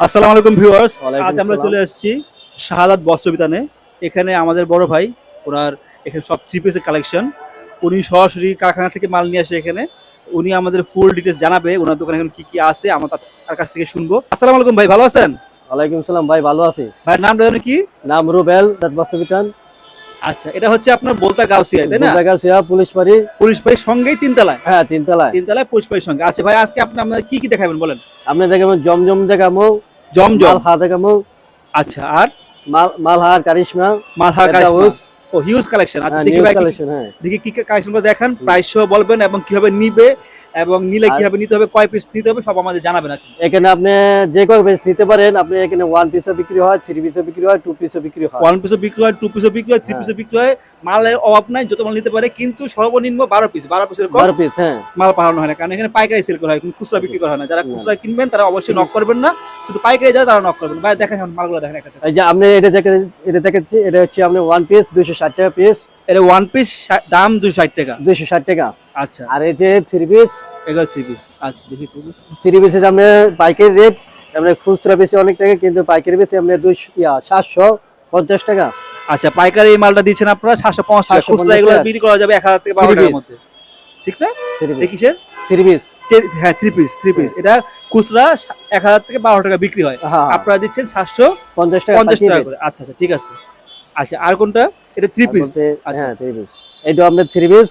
আসসালামু আলাইকুম ভিউয়ার্স। আজ আমরা চলে এসেছি শাহাদাত বস্ত্র বিতানে এখানে আমাদের বড় ভাই ওনার এখানে সব থ্রি পিসের কালেকশন উনি সরাসরি কারখানা থেকে মাল নিয়ে আসে এখানে। উনি আমাদের ফুল ডিটেলস জানাবে ওনার দোকানে এখন কি কি আছে আমরা তার- কাছ থেকে শুনব। আসসালামু আলাইকুম ভাই ভালো আছেন? ওয়ালাইকুম সালাম ভাই ভালো আছি। ভাই নাম কি? নাম রুবেল বাস্তবিতান আচ্ছা এটা হচ্ছে আপনার বলতা গাউসিয়া তাই না? জায়গা গাউসিয়া পুলিশ বাড়ি পুলিশ পাড়ি সঙ্গেই তিনতলায়? হ্যাঁ তিনতলায়। তিনতলায় পুলিশ পাড়ি সঙ্গে। আচ্ছা ভাই আজকে আপনি আপনাদের কি কি দেখাবেন বলেন? আপনি দেখাবেন জমজম দেখামো জমজম। হা দেখামো আচ্ছা আর? মাল মালহার কারিশমা মালহা হাউস, ও হিউজ কালেকশন আচ্ছা হ্যাঁ, দেখি ভাই কালেকশন হ্যাঁ। দেখি কি কালেকশন দেখান। প্রাইস সহ বলবেন এবং কীভাবে নিবে এবং নিলে কীভাবে নিতে হবে কয় পিস নিতে হবে সব আমাদের জানাবেন এখানে আপনি যে কোনো পিস নিতে পারেন আপনি এখানে ওয়ান পিসও বিক্রি হয় থ্রি পিসও বিক্রি হয় টু পিসও বিক্রি হয়। ওয়ান পিসও বিক্রি হয় টু পিসও বিক্রি হয় থ্রি হ্যাঁ। পিসও বিক্রি হয়। মালের অভাব নাই যত মাল নিতে পারে কিন্তু সর্বনিম্ন বারো পিস বারো পিসের বারো পিস হ্যাঁ। মাল পাঠানো হয় না কারণ এখানে পাইকারি সেল করা হয় খুচরা বিক্রি করা হয় না। যারা খুচরা কিনবেন তারা অবশ্যই নক করবেন না। শুধু পাইকারি যারা তারা নক করবেন। ভাই দেখেন মালগুলো দেখেন একটা একটা। এই যে আপনি এটা দেখে এটা দেখাচ্ছি এটা হচ্ছে আপনি ওয়ান পিস দুইশো ষাট টাকা পিস এটা ওয়ান পিস দাম দুশো ষাট টাকা। দুইশো ষাট টাকা। আচ্ছা। আর এই যে থ্রি পিস এগুলো থ্রি পিস আচ্ছা দেখি থ্রি পিস থ্রি পিসের আপনি পাইকারি রেট আপনি খুচরা বেশি অনেক টাকা কিন্তু পাইকারি বেশি আপনি দুইশো সাতশো পঞ্চাশ টাকা। আচ্ছা পাইকারি এই মালটা দিচ্ছেন আপনারা সাতশো পঞ্চাশ টাকা। খুচরা এগুলো বিক্রি করা যাবে এক হাজার থেকে বারো টাকার মধ্যে। ঠিক না? থ্রি পিস কিসের? থ্রি পিস হ্যাঁ থ্রি পিস থ্রি পিস এটা খুচরা এক হাজার থেকে বারো টাকা বিক্রি হয়। হ্যাঁ। আপনারা দিচ্ছেন সাতশো পঞ্চাশ টাকা পঞ্চাশ টাকা করে। আচ্ছা আচ্ছা ঠিক আছে। আচ্ছা আর কোনটা? এটা থ্রি পিস বলতে, আচ্ছা। থ্রি পিস এইটা আপনার থ্রি পিস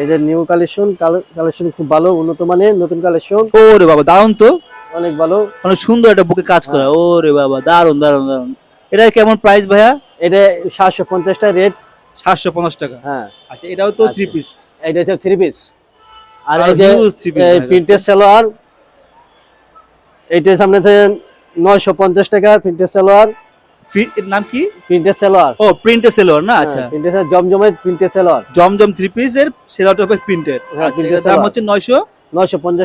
এই যে নিউ কালেকশন কালেকশন খুব ভালো উন্নত মানের নতুন কালেকশন ওরে বাবা দারুণ তো। অনেক ভালো। অনেক সুন্দর একটা বুকে কাজ করা। হ্যাঁ। ওরে বাবা দারুণ দারুণ দারুণ এটা কেমন প্রাইস ভাইয়া? এটা সাতশো পঞ্চাশ টাকা রেট সাতশো পঞ্চাশ টাকা। হ্যাঁ। আচ্ছা এটাও তো আচ্ছা। থ্রি পিস এটা হচ্ছে থ্রি পিস আর এই যে প্রিন্টের সালোয়ার এইটার সামনে নয়শো পঞ্চাশ টাকা প্রিন্টের সালোয়ার। নাম কি? সালোয়ার ও সেলোয়ার না? আচ্ছা। জমজমের সালোয়ার জমজম থ্রি পিস এর সেলোয়ারটা হবে প্রিন্টেড হ্যাঁ, আচ্ছা দাম হচ্ছে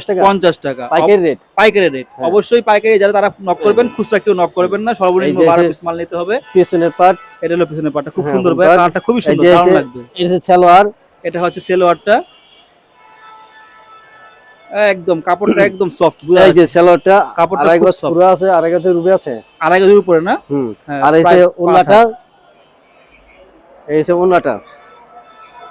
টাকা। পঞ্চাশ টাকা। পাইকারি রেট পাইকারি রেট হ্যাঁ। অবশ্যই পাইকারি যারা তারা নক করবেন খুচরা কেউ নক করবেন না সর্বনিম্ন পিস মাল নিতে হবে। পিছনের পার্ট এটা হলো পিছনের খুব হ্যাঁ, সুন্দর ভাই কালারটা খুবই সুন্দর দারুণ লাগবে। এটা হচ্ছে সালোয়ার এটা হচ্ছে সেলোয়ারটা একদম কাপড়টা একদম সফট এই যে সালোয়ারটা কাপড়টা আড়াই খুব গজ পুরো আছে আড়াই গজের রুবে আছে? আড়াই গজের উপরে না? হুম হ্যাঁ, আর এই যে ওন্নাটা এই যে ওন্নাটা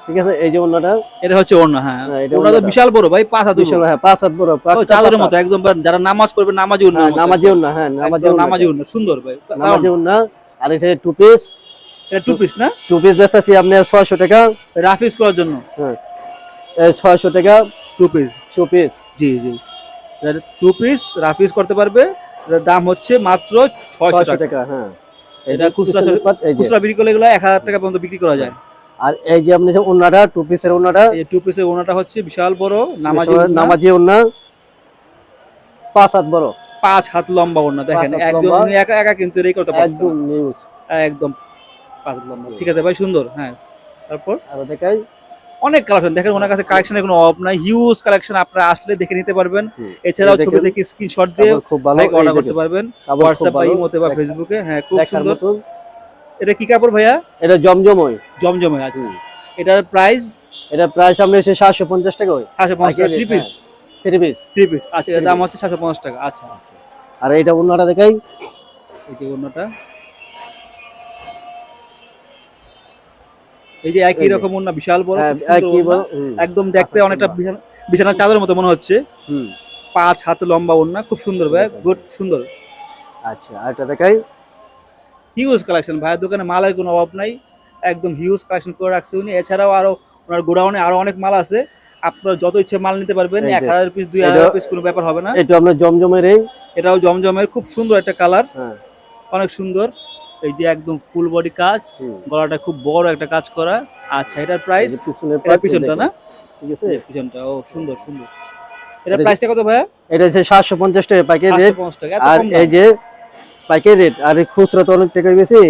ঠিক আছে? এই যে ওন্নাটা এটা হচ্ছে ওড়না হ্যাঁ। হ্যাঁ, ওড়না তো বিশাল বড় ভাই পাঁচ হাত বিশাল হ্যাঁ পাঁচ হাত বড় পাঁচ চাদরের মতো একদম যারা নামাজ পড়বে নামাজি ওড়না হ্যাঁ, নামাজি ওন্না হ্যাঁ নামাজি ওন্না নামাজি ওড়না সুন্দর ভাই নামাজি ওন্না আর এই যে টু পিস এটা টু পিস না? টু পিস বেচতেছি আপনার ছয়শো টাকা। রাফিস করার জন্য। হ্যাঁ ছয়শো টাকা। টু পিস টু পিস জি জি। টু পিস রাফিস করতে পারবে। দাম হচ্ছে মাত্র ছয়শো টাকা। হ্যাঁ। এটা খুচরা। খুচরা বিক্রি করলে এগুলো এক হাজার টাকা পর্যন্ত বিক্রি করা যায়। আর এই যে আপনি যে ওন্নাটা টু পিসের ওন্নাটা? এই টু পিসের ওনাটা হচ্ছে বিশাল বড় নামাজি নামাজি ওন্না। পাঁচ হাত বড়। পাঁচ হাত লম্বা ওড়না দেখেন। একদম একা একা কিন্তু এই করতে পারছে একদম নিউজ। একদম। পাঁচ হাত লম্বা। ঠিক আছে ভাই সুন্দর হ্যাঁ। তারপর? আর দেখাই। অনেক কালেকশন দেখেন ওনার কাছে কালেকশনের কোনো অভাব নাই। হিউজ কালেকশন আপনারা আসলে দেখে নিতে পারবেন। এছাড়াও ছবি দেখে স্ক্রিনশট দিয়ে খুব ভালো। অর্ডার করতে পারবেন। হোয়াটসঅ্যাপ বা ইমোতে বা ফেসবুকে হ্যাঁ খুব সুন্দর। এটা কি কাপড় ভাইয়া? এটা জমজমই। জমজমে আছে এটার প্রাইস এটা প্রাইস সামনে এসে সাতশো পঞ্চাশ টাকা ওই সাতশো পঞ্চাশ টাকা পাইকারি, three piece three piece three piece আচ্ছা Three দাম হচ্ছে সাতশো পঞ্চাশ টাকা আচ্ছা। আর এটা অন্যটা দেখাই। এটা অন্যটা এই যে একই রকম অন্য বিশাল বড় হ্যাঁ, একদম দেখতে আচ্ছা, অনেকটা বিছানা বিছানা চাদরের মতো মনে হচ্ছে। হুম, পাঁচ হাত লম্বা ওড়না খুব সুন্দর ভাই গুড সুন্দর। আচ্ছা আর এটা দেখাই। হিউজ কালেকশন ভাইয়ের দোকানে মালের কোনো অভাব নাই। একদম হিউজ কালেকশন করে রাখছে উনি। এছাড়াও আরও ওনার গোডাউনে আরও অনেক মাল আছে। আপনারা যত ইচ্ছে মাল নিতে পারবেন। এক হাজার পিস দুই হাজার পিস কোনো ব্যাপার হবে না। এটা আপনার জমজমের এই এটাও জমজমের খুব সুন্দর একটা কালার হ্যাঁ। অনেক সুন্দর। এই যে একদম ফুল বডি কাজ গলাটা খুব বড় একটা কাজ করা। আচ্ছা এটার প্রাইস এটা পিছনটা না? ঠিক আছে? পিছনটা ও সুন্দর সুন্দর। এটার এটা- প্রাইসটা কত ভাইয়া? এটা হচ্ছে সাতশো পঞ্চাশ টাকা পাইকারি সাতশো রেট পঞ্চাশ টাকা এত আর এই যে পাইকারি রেট আর খুচরা তো অনেক টাকা বেশি।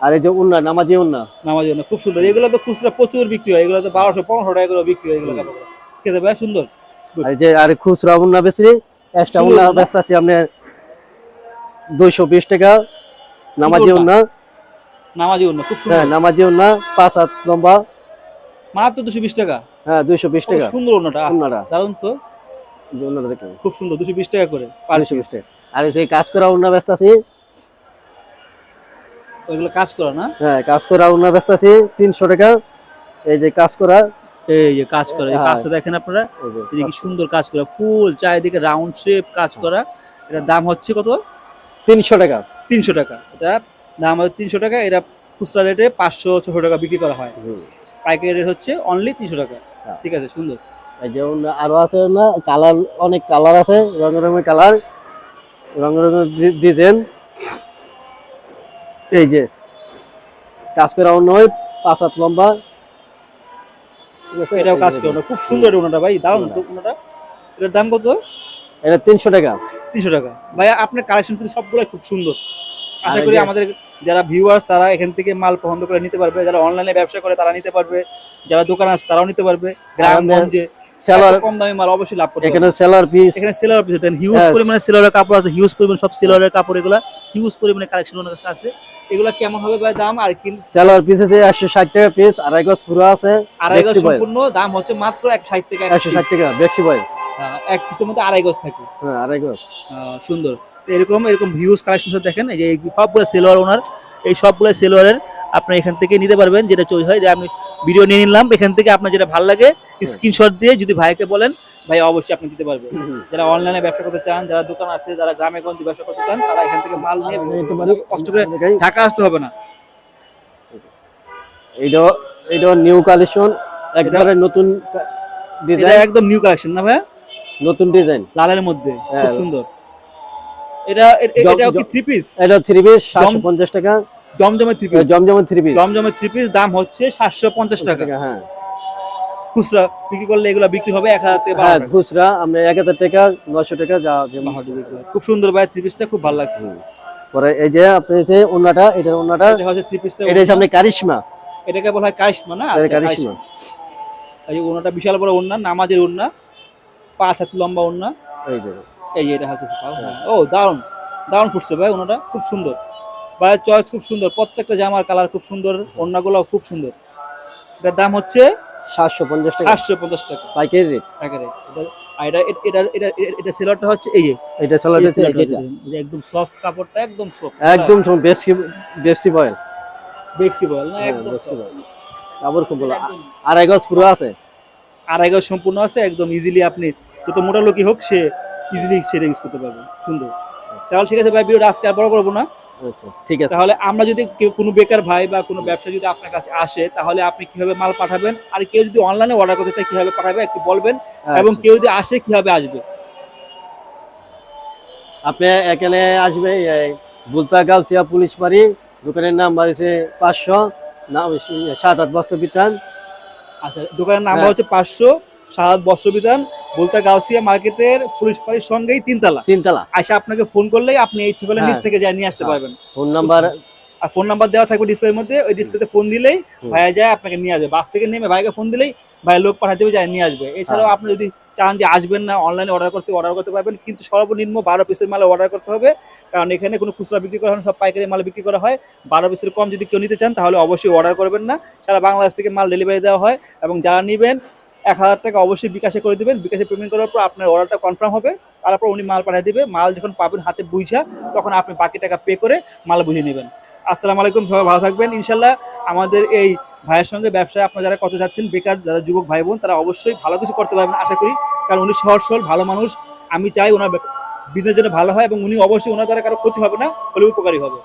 আর এই যে উন্না নামাজি উন্না। নামার জন্য খুব সুন্দর। এগুলো তো খুচরা প্রচুর বিক্রি হয়। এগুলো তো বারোশো পনেরোশো টাকা করে বিক্রি হয় এগুলো কাপড়গুলো। ঠিক আছে ভাইয়া সুন্দর। আর এই যে আর খুচরা উন্না বেশি। এক্সট্রা উন্না উন্না? ব্যস্ত আছে দুইশো বিশ টাকা। নামাজি নামাজি খুব সুন্দর। হ্যাঁ নামাজি পাঁচ হাত লম্বা। মাত্র দুশো বিশ টাকা? হ্যাঁ দুইশো বিশ টাকা। সুন্দর দারুণ তো। খুব সুন্দর দুশো বিশ টাকা করে বিশ টাকা। আর যে কাজ করা ব্যস্ত আছি। ওইগুলো কাজ করা না? হ্যাঁ কাজ করা ব্যস্ত আছি তিনশো টাকা। এই যে কাজ করা। এই যে কাজ করা এই হ্যাঁ। কাজটা দেখেন আপনারা। এই যে কি সুন্দর কাজ করা ফুল চারিদিকে রাউন্ড শেপ কাজ করা। এটার দাম হচ্ছে কত? তিনশো টাকা। তিনশো টাকা। এটা দাম হচ্ছে তিনশো টাকা এটা খুচরা রেটে পাঁচশো ছশো টাকা বিক্রি করা হয়। পাইকারি রেট হচ্ছে অনলি তিনশো টাকা। হ্যাঁ। ঠিক আছে সুন্দর। যেমন যে অন্য আরও আছে না কালার অনেক কালার আছে রঙ রঙের কালার রঙ রঙের ডিজাইন। এই যে কাজ করা অন্য পাঁচ হাত লম্বা। এটাও কাজ করে খুব সুন্দর ওনাটা ভাই দারুণ তো ওনাটা। এটার দাম কত? এটা তিনশো টাকা। তিনশো টাকা। ভাই আপনার কালেকশন কিন্তু সবগুলো খুব সুন্দর। আশা করি আমাদের যারা ভিউয়ার্স তারা এখান থেকে মাল পছন্দ করে নিতে পারবে। যারা অনলাইনে ব্যবসা করে তারা নিতে পারবে। যারা দোকান আছে তারাও নিতে পারবে। গ্রাম আমাদের গঞ্জে সেলার কম দামে মাল অবশ্যই লাভ করতে এখানে সেলার পিস এখানে সেলার পিস দেন হিউজ। পরিমাণে সেলারের কাপড় আছে। হিউজ পরিমাণে সব সেলারের কাপড় এগুলা। হিউজ পরিমাণে কালেকশন ওনার কাছে আছে। এগুলা কেমন হবে ভাই দাম? আর কি সেলার পিস আছে একশো ষাট টাকা পিস আড়াই গজ পুরো আছে। আড়াই গজ সম্পূর্ণ। দাম হচ্ছে মাত্র এক ষাট টাকা। টাকা। বেক্সি বয় এক পিসের মধ্যে আড়াই গজ থাকে। হ্যাঁ আড়াই গজ। সুন্দর। তো এরকম এরকম ভিউজ কালেকশন দেখেন এই যে সবগুলো সেলোয়ার ওনার এই সবগুলো সেলোয়ারের আপনি এখান থেকে নিতে পারবেন যেটা চয়েস হয় যে আমি ভিডিও নিয়ে নিলাম এখান থেকে আপনার যেটা ভালো লাগে স্ক্রিনশট দিয়ে যদি ভাইকে বলেন ভাই অবশ্যই আপনি দিতে পারবেন। যারা অনলাইনে ব্যবসা করতে চান যারা দোকান আছে যারা গ্রামে গঞ্জে ব্যবসা করতে চান তারা এখান থেকে মাল নিয়ে কষ্ট করে ঢাকা আসতে হবে না। এইটা এইটা নিউ কালেকশন একবারে নতুন এটা ডিজাইন একদম নিউ কালেকশন না ভাই নতুন ডিজাইন লালের মধ্যে খুব হ্যাঁ। সুন্দর। এটা এ- এ- জম- এটাও কি থ্রি পিস এটা থ্রি পিস সাতশো পঞ্চাশ টাকা। জমজমের থ্রি পিস জমজমের থ্রি পিস জমজমের থ্রি পিস দাম হচ্ছে সাতশো পঞ্চাশ টাকা। হ্যাঁ। খুচরা বিক্রি করলে এগুলো বিক্রি হবে এক হাজার থেকে বারো হ্যাঁ খুচরা আমরা এক হাজার টাকা নশো টাকা যা যেমন খুব সুন্দর ভাই থ্রি পিসটা খুব ভালো লাগছে। পরে এই যে আপনি যে ওন্নাটা এটার ওন্নাটা এটা হচ্ছে থ্রি পিসটা এটা আপনি কারিশমা। এটাকে বলা হয় কারিশমা না? আচ্ছা, কারিশমা। এই যে ওনাটা বিশাল বড় ওন্না নামাজের ওন্না। পাঁচ হাত লম্বা ওন্না এই যে। এই যে এটা হচ্ছে। ও দারুণ দারুণ ফুটছে ভাই ওনাটা খুব সুন্দর। ভাইয়ের চয়েস খুব সুন্দর। প্রত্যেকটা জামার কালার খুব সুন্দর ওন্নাগুলো খুব সুন্দর। এটার দাম হচ্ছে সাতশো পঞ্চাশ টাকা। সাতশো পঞ্চাশ টাকা। পাইকারি রেট প্যাকেটে এটা আর এটা এটা এটা হচ্ছে এই যে। এটা সেলারটা যেটা একদম সফট কাপড়টা একদম সফট একদম বেশি বেশি বয়েল। ফ্লেক্সিবল না হ্যাঁ, একদম কাপড় খুব ভালো। একদম। আড়াই গজ পুরো আছে? আড়াই গজ সম্পূর্ণ আছে একদম ইজিলি আপনি যত মোটা লোকই হোক সে ইজিলি সেটা ইউজ করতে পারবে। সুন্দর। তাহলে ঠিক আছে ভাই ভিডিওটা আজকে আর বড় করব না। আচ্ছা ঠিক আছে। তাহলে আমরা যদি কেউ কোনো বেকার ভাই বা কোনো ব্যবসা যদি আপনার কাছে আসে তাহলে আপনি কীভাবে মাল পাঠাবেন? আর কেউ যদি অনলাইনে অর্ডার করতে চায় কীভাবে পাঠাবে? একটু বলবেন। এবং আচ্ছা। কেউ যদি আসে কীভাবে আসবে? আপনি এখানে আসবে এই বুলতা গাউচিয়া পুলিশ বাড়ি। দোকানের নাম বাড়িছে পাঁচশো নাম সাত আট বস্ত্র বিতান আচ্ছা দোকানের নাম্বার হ্যাঁ। হচ্ছে পাঁচশো সারাদ বস্ত্র বিধান বলতে গাউসিয়া মার্কেটের পুলিশ পাড়ির সঙ্গেই তিনতলা তিনতলা আসে আপনাকে ফোন করলেই আপনি এই ঠিকানা নিচ হ্যাঁ। থেকে যায় নিয়ে আসতে হ্যাঁ। পারবেন ফোন নাম্বার আর ফোন নাম্বার দেওয়া থাকবে ডিসপ্লের মধ্যে ওই ডিসপ্লেতে ফোন দিলেই ভাইয়া যায় আপনাকে নিয়ে আসবে। বাস থেকে নেমে ভাইকে ফোন দিলেই ভাই লোক পাঠাতে দেবে যায় নিয়ে আসবে। এছাড়াও হ্যাঁ। আপনি যদি চান যে আসবেন না অনলাইনে অর্ডার করতে অর্ডার করতে পারবেন কিন্তু সর্বনিম্ন বারো পিসের মাল অর্ডার করতে হবে। কারণ এখানে কোনো খুচরা বিক্রি করা হয় সব পাইকারি মাল বিক্রি করা হয়। বারো পিসের কম যদি কেউ নিতে চান তাহলে অবশ্যই অর্ডার করবেন না। সারা বাংলাদেশ থেকে মাল ডেলিভারি দেওয়া হয় এবং যারা নেবেন এক হাজার টাকা অবশ্যই বিকাশে করে দেবেন। বিকাশে পেমেন্ট করার পর আপনার অর্ডারটা কনফার্ম হবে। তারপর উনি মাল পাঠিয়ে দেবে। মাল যখন পাবেন হাতে বুঝা তখন আপনি বাকি টাকা পে করে মাল বুঝে নেবেন। আসসালামু আলাইকুম, সবাই ভালো থাকবেন। ইনশাল্লাহ আমাদের এই ভাইয়ের সঙ্গে ব্যবসায় আপনারা যারা কথা যাচ্ছেন, বেকার যারা যুবক ভাই বোন, তারা অবশ্যই ভালো কিছু করতে পারবেন আশা করি। কারণ উনি সহজ, সরল, ভালো মানুষ। আমি চাই ওনার বিজনেস যেন ভালো হয় এবং উনি অবশ্যই ওনার দ্বারা কারও ক্ষতি হবে না, হলে উপকারী হবে।